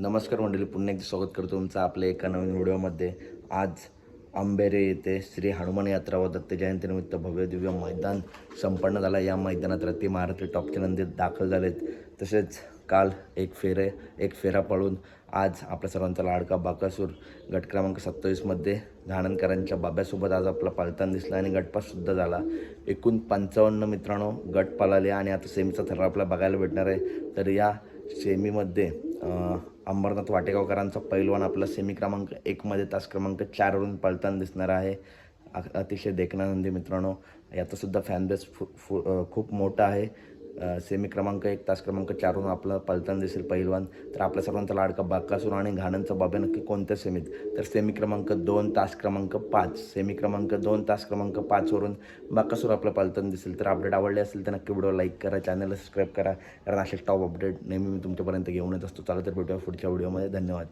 नमस्कार मंडळी पुन्हा एकदा स्वागत करतो तुमचं आपल्या एका नवीन व्हिडिओमध्ये. आज आंबेरे येथे श्री हनुमान यात्रा व दत्त जयंतीनिमित्त भव्य दिव्य मैदान संपन्न झाला. या मैदानात रती महारथी टॉपचे नंदी दाखल झालेत. तसेच काल एक फेरे एक फेरा पळून आज आपल्या सर्वांचा लाडका बाकासूर गट क्रमांक सत्तावीसमध्ये घाणणकरांच्या बाब्यासोबत आज आपला पालताना दिसला आणि गटपाससुद्धा झाला. एकूण पंचावन्न मित्रांनो गट पळाले आणि आता सेमीचा थर आपल्याला बघायला भेटणार आहे. तर या सेमीमध्ये अंबरनाथ वाटेगावकरांचा पैलवान आपला सेमी क्रमांक एकमध्ये तास क्रमांक चारवरून पळताना दिसणार आहे. अतिशय देखणानंदी मित्रांनो याचासुद्धा फॅनबेस फु फु खूप मोठा आहे. सेमी क्रमांक एक तास क्रमांक चारवरून आपलं पळताना दिसेल पहिलवान तर आपल्या सर्वांचा लाडका बाकासूर आणि घाणांचं बाबा नक्की कोणत्या सेमीत तर सेमी क्रमांक दोन तास क्रमांक पाच. सेमी क्रमांक दोन तास क्रमांक पाचवरून बाकासूर आपलं पळताना दिसेल. तर अपडेट आवडले असेल तर नक्की व्हिडिओ लाईक करा चॅनलला सबस्क्राईब करा. कारण असे टॉप अपडेट नेहमी मी तुमच्यापर्यंत घेऊनच असतो. चालत तर भेटूया पुढच्या व्हिडिओमध्ये धन्यवाद.